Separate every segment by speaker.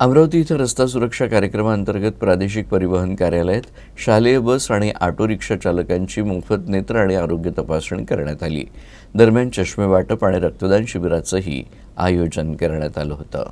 Speaker 1: अमरावती इथं रस्ता सुरक्षा कार्यक्रमाअंतर्गत प्रादेशिक परिवहन कार्यालयात शालेय बस आणि ऑटो रिक्षा चालकांची मोफत नेत्र आणि आरोग्य तपासणी करण्यात आली. दरम्यान चष्मे वाटप आणि रक्तदान शिबिराचंही आयोजन करण्यात आलं होतं.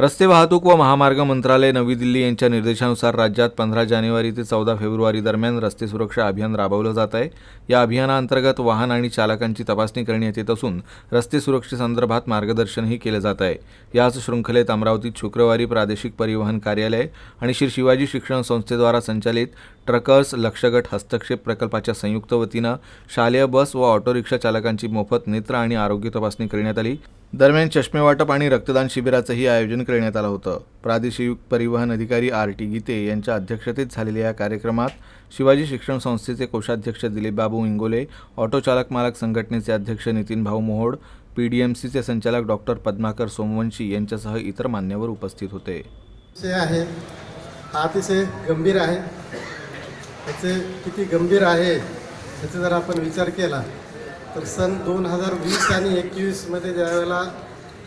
Speaker 2: रस्ते वाहतूक व महामार्ग मंत्रालय नवी दिल्ली यांच्या निर्देशानुसार राज्यात पंधरा जानेवारी ते चौदा फेब्रुवारी दरम्यान रस्ते सुरक्षा अभियान राबवलं जात आहे. या अभियानाअंतर्गत वाहन आणि चालकांची तपासणी करण्यात येत असून रस्ते सुरक्षेसंदर्भात मार्गदर्शनही केलं जात आहे. याच शृंखलेत अमरावतीत शुक्रवारी प्रादेशिक परिवहन कार्यालय आणि श्री शिवाजी शिक्षण संस्थेद्वारा संचालित ट्रकर्स लक्षगट हस्तक्षेप प्रकल्पाच्या संयुक्त वतीनं शालेय बस व ऑटो रिक्षा चालकांची मोफत नेत्र आणि आरोग्य तपासणी करण्यात आली. दरम्यान चष्मे वाटप आणि रक्तदान शिबिराचंही आयोजन करण्यात आलं होतं. प्रादेशिक परिवहन अधिकारी आर टी गीते यांच्या अध्यक्षतेत झालेल्या या कार्यक्रमात शिवाजी शिक्षण संस्थेचे कोषाध्यक्ष दिलीप बाबू इंगोले ऑटो चालक मालक संघटनेचे अध्यक्ष नितीन भाऊ मोहोड पी डी एम सीचे संचालक डॉक्टर पद्माकर सोमवंशी यांच्यासह इतर मान्यवर उपस्थित होते.
Speaker 3: आहे. हा अतिशय गंभीर आहे. त्याचे किती गंभीर आहे त्याचा जर आपण विचार केला तर सन दोन हजार वीस आणि एकवीसमध्ये ज्यावेळेला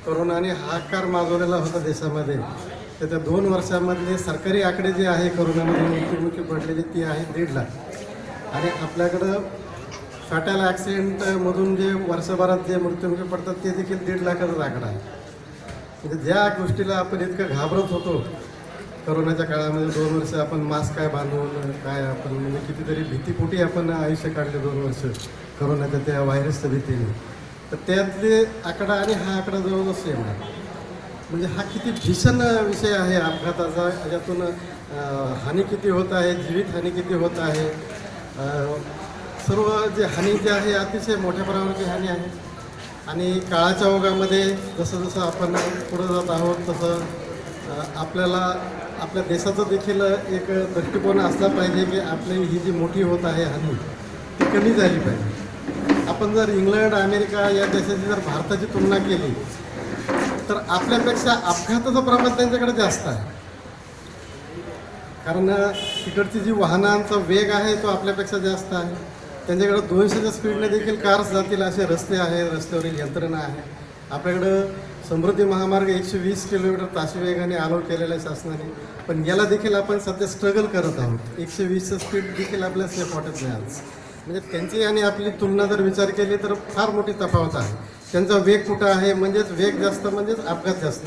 Speaker 3: करोनाने हाकार माजवलेला होता देशामध्ये तर त्या दोन वर्षामधले सरकारी आकडे जे आहे करोनामध्ये मृत्युमुखी पडलेले ती आहे दीड लाख. आणि आपल्याकडं फॅटल ॲक्सिडेंटमधून जे वर्षभरात जे मृत्युमुखी पडतात ते देखील दीड लाखाचाच आकडा आहे. म्हणजे ज्या गोष्टीला आपण इतकं घाबरत होतो करोनाच्या काळामध्ये दोन वर्ष आपण मास्क काय बांधून काय आपण म्हणजे कितीतरी भीतीपोटी आपण आयुष्य काढले दोन वर्ष करोनाच्या त्या व्हायरसच्या भीतीने. तर त्यातले आकडा आणि हा आकडा जवळजवळ सेम आहे. म्हणजे हा किती भीषण विषय आहे अपघाताचा. याच्यातून हानी किती होत आहे जीवित हानी किती होत आहे सर्व जे हानी जे आहे अतिशय मोठ्या प्रमाणाची हानी आहे. आणि काळाच्या ओघामध्ये जसं जसं आपण पुढं जात आहोत तसं आपल्याला आपल्या देशाचं देखील एक दृष्टिकोन असला पाहिजे की आपली ही जी मोठी होत आहे हानी ती कमी झाली पाहिजे. आपण जर इंग्लंड अमेरिका या देशाची जर भारताची तुलना केली तर आपल्यापेक्षा अपघाताचं प्रमाण त्यांच्याकडे जास्त आहे. कारण तिकडची जी वाहनांचा वेग आहे तो आपल्यापेक्षा जास्त आहे. त्यांच्याकडे दोनशेच्या स्पीडने देखील कार्स जातील असे रस्ते आहेत रस्त्यावरील यंत्रणा आहे. आपल्याकडं समृद्धी महामार्ग एकशे वीस किलोमीटर ताशी वेगाने अलाव केलेला आहे शासनाने. पण याला देखील आपण सध्या स्ट्रगल करत आहोत. एकशे वीसचं स्पीड देखील आपल्याला सेफ वाटत नाही आज. म्हणजे त्यांची आणि आपली तुलना जर विचार केली तर फार मोठी तफावत आहे. त्यांचा वेग कुठं आहे? म्हणजेच वेग जास्त म्हणजेच अपघात जास्त.